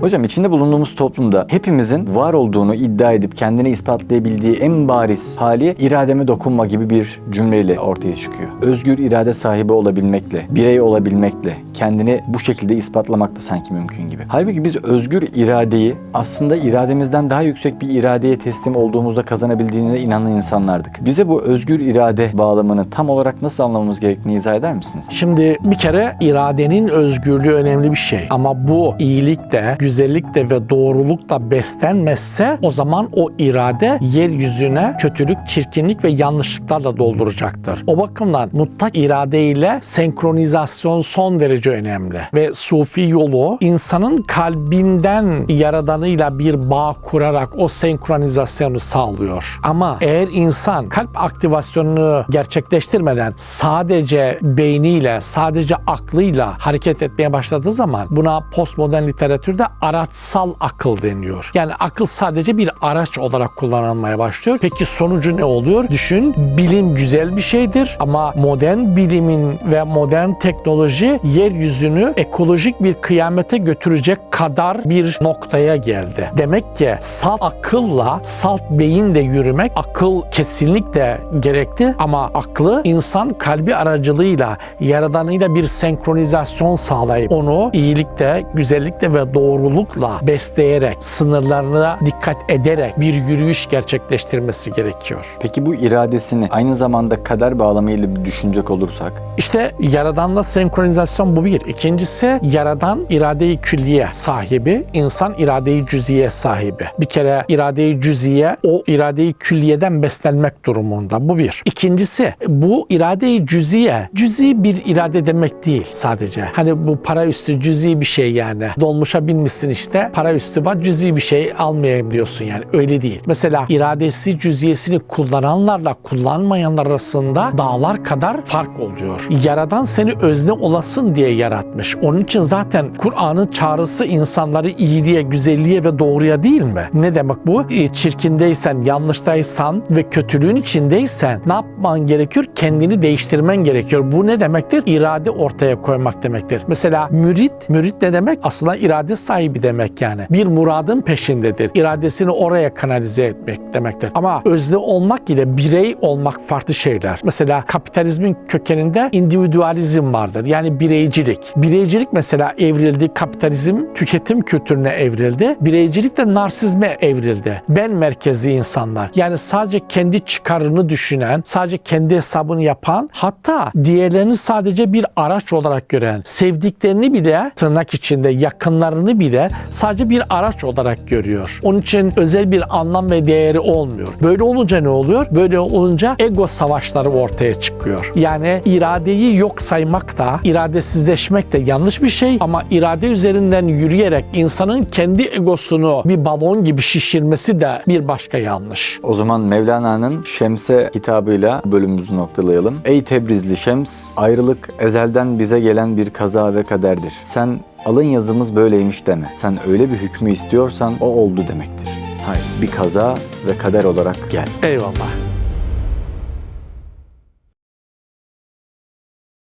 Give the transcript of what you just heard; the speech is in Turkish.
Hocam içinde bulunduğumuz toplumda hepimizin var olduğunu iddia edip kendini ispatlayabildiği en bariz hali irademe dokunma gibi bir cümleyle ortaya çıkıyor. Özgür irade sahibi olabilmekle, birey olabilmekle, kendini bu şekilde ispatlamak da sanki mümkün gibi. Halbuki biz özgür iradeyi aslında irademizden daha yüksek bir iradeye teslim olduğumuzda kazanabildiğine inanan insanlardık. Bize bu özgür irade bağlamını tam olarak nasıl anlamamız gerektiğini izah eder misiniz? Şimdi bir kere iradenin özgürlüğü önemli bir şey. Ama bu iyilikte, güzellikte ve doğrulukla beslenmezse o zaman o irade yeryüzüne kötülük, çirkinlik ve yanlışlıklarla dolduracaktır. O bakımdan mutlak irade ile senkronizasyon son derece önemli. Ve sufi yolu insanın kalbinden yaradanıyla bir bağ kurarak o senkronizasyonu sağlıyor. Ama eğer insan kalp aktivasyonunu gerçekleştirmeden sadece beyniyle, sadece aklıyla hareket etmeye başladığı zaman buna postmodern literatürde araçsal akıl deniyor. Yani akıl sadece bir araç olarak kullanılmaya başlıyor. Peki sonucu ne oluyor? Düşün, bilim güzel bir şeydir ama modern bilimin ve modern teknoloji yeryüzünü ekolojik bir kıyamete götürecek kadar bir noktaya geldi. Demek ki salt akılla, salt beyinle yürümek akıl kesinlikle gerekti ama aklı insan kalbi aracılığıyla yaradanıyla bir senkronizasyon sağlayıp onu iyilikte, güzellikte ve doğrulukla besleyerek, sınırlarına dikkat ederek bir yürüyüş gerçekleştirmesi gerekiyor. Peki bu iradesini aynı zamanda kader bağlamıyla bir düşünecek olursak İşte Yaradan'la senkronizasyon bu bir. İkincisi Yaradan iradeyi külliye sahibi, insan iradeyi cüziye sahibi. Bir kere iradeyi cüziye o iradeyi külliyeden beslenmek durumunda. Bu bir. İkincisi bu iradeyi cüziye, cüzi bir irade demek değil sadece. Hani bu para üstü cüzi bir şey yani. Dolmuşa binmişsin işte para üstü var cüzi bir şey almayayım diyorsun yani. Öyle değil. Mesela iradesi cüziyesini kullananlarla kullanmayanlar arasında dağlar kadar fark oluyor. Yaradan seni özne olasın diye yaratmış. Onun için zaten Kur'an'ın çağrısı insanları iyiliğe, güzelliğe ve doğruya değil mi? Ne demek bu? E, Çirkindeysen, yanlıştaysan ve kötülüğün içindeysen ne yapman gerekiyor? Kendini değiştirmen gerekiyor. Bu ne demektir? İrade ortaya koymak demektir. Mesela mürit, mürit ne demek? Aslında irade sahibi demek yani. Bir muradın peşindedir. İradesini oraya kanalize etmek demektir. Ama özne olmak ile birey olmak farklı şeyler. Mesela kapitalizmin kökeninde individualizm vardır. Yani bireycilik. Bireycilik mesela evrildi. Kapitalizm tüketim kültürüne evrildi. Bireycilik de narsizme evrildi. Ben merkezli insanlar. Yani sadece kendi çıkarını düşünen, sadece kendi hesabını yapan, hatta diğerlerini sadece bir araç olarak gören, sevdiklerini bile tırnak içinde yakınlarını bile sadece bir araç olarak görüyor. Onun için özel bir anlam ve değeri olmuyor. Böyle olunca ne oluyor? Böyle olunca ego savaşları ortaya çıkıyor. Yani iradeyi yok saymak da, iradesizleşmek de yanlış bir şey ama irade üzerinden yürüyerek insanın kendi egosunu bir balon gibi şişirmesi de bir başka yanlış. O zaman Mevlana'nın Şems'e hitabıyla bölümümüzü noktalayalım. Ey Tebrizli Şems, ayrılık ezelden bize gelen bir kaza ve kaderdir. Sen alın yazımız böyleymiş deme. Sen öyle bir hükmü istiyorsan o oldu demektir. Hayır, bir kaza ve kader olarak gel. Eyvallah.